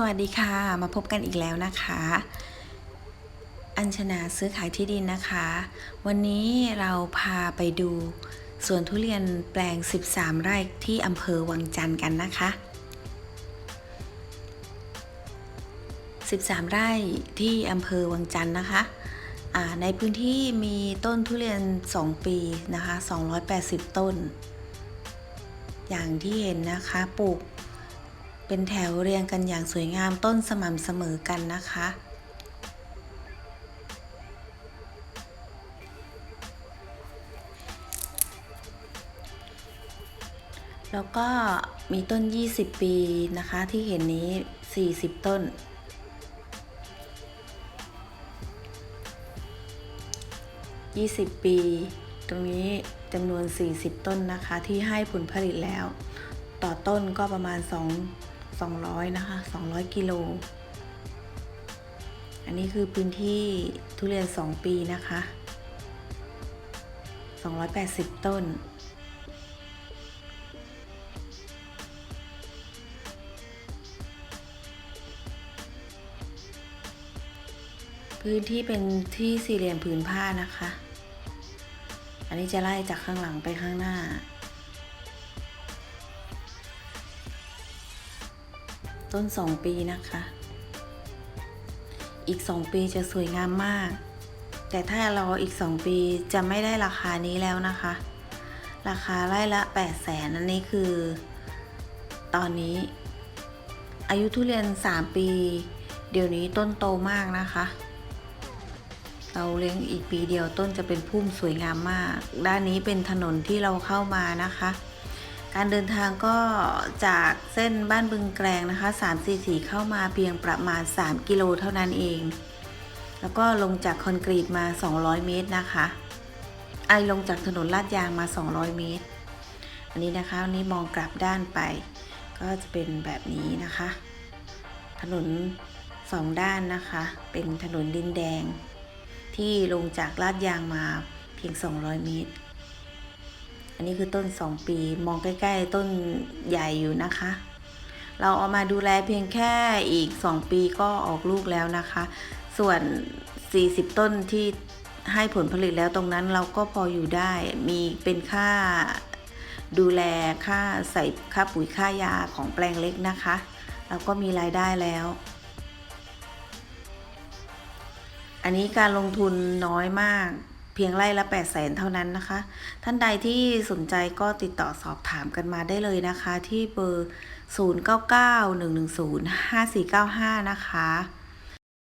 สวัสดีค่ะ มาพบกันอีกแล้วนะคะ อัญชนาซื้อขายที่ดินนะคะ วันนี้เราพาไปดูสวนทุเรียนแปลง 13 ไร่ที่อำเภอวังจันทร์กันนะคะ 13 ไร่ที่อำเภอวังจันทร์นะคะ ในพื้นที่มีต้นทุเรียน 2 ปีนะคะ 280 ต้น อย่างที่เห็นนะคะปลูก เป็นแถวเรียงกันอย่างสวยงามต้นสม่ำเสมอกันนะคะ แล้วก็มีต้น 20 ปีนะคะที่เห็นนี้ 40 ต้น20 ปี ตรงนี้จำนวน 40 ต้นนะคะ ที่ให้ผลผลิตแล้ว ต่อต้นก็ประมาณ 2 200 นะคะ 200 กิโล อันนี้คือพื้นที่ทุเรียน 2 ปีนะคะ 280 ต้น พื้นที่เป็นที่สี่เหลี่ยมผืนผ้านะคะ อันนี้จะไล่จากข้างหลังไปข้างหน้า ต้นสองปีนะคะ อีกสองปีจะสวยงามมาก แต่ถ้ารออีกสองปีจะไม่ได้ราคานี้แล้วนะคะ ราคาไร่ละ8 0 0แสนอันนี้คือ ตอนนี้ อายุทุเรียน 3 ปี เดี๋ยวนี้ต้นโตมากนะคะ เราเลี้ยงอีกปีเดียวต้นจะเป็นพุ่มสวยงามมาก ด้านนี้เป็นถนนที่เราเข้ามานะคะ การเดินทางก็จากเส้นบ้านบึงแกลงนะคะ 344 เข้ามาเพียงประมาณ 3 กิโลเท่านั้นเอง แล้วก็ลงจากคอนกรีตมา 200 เมตรนะคะ ไอลงจากถนนลาดยางมา 200 เมตร อันนี้นะคะอันนี้มองกลับด้านไป ก็จะเป็นแบบนี้นะคะ ถนนสองด้านนะคะ เป็นถนนดินแดง ที่ลงจากลาดยางมาเพียง 200 เมตร อันนี้คือต้น 2 ปีมองใกล้ ๆ ต้นใหญ่อยู่นะคะ เราเอามาดูแลเพียงแค่อีก 2 ปีก็ออกลูกแล้วนะคะ ส่วน 40 ต้นที่ให้ผลผลิตแล้วตรงนั้นเราก็พออยู่ได้มีเป็นค่าดูแลค่าใส่ค่าปุ๋ยค่ายาของแปลงเล็กนะคะ เราก็มีรายได้แล้ว อันนี้การลงทุนน้อยมาก พียงไร่ละ8 0 0แสนเท่านั้นนะคะ ท่านใดที่สนใจก็ติดต่อสอบถามกันมาได้เลยนะคะ ที่เบอร์ 0991105495 นะคะ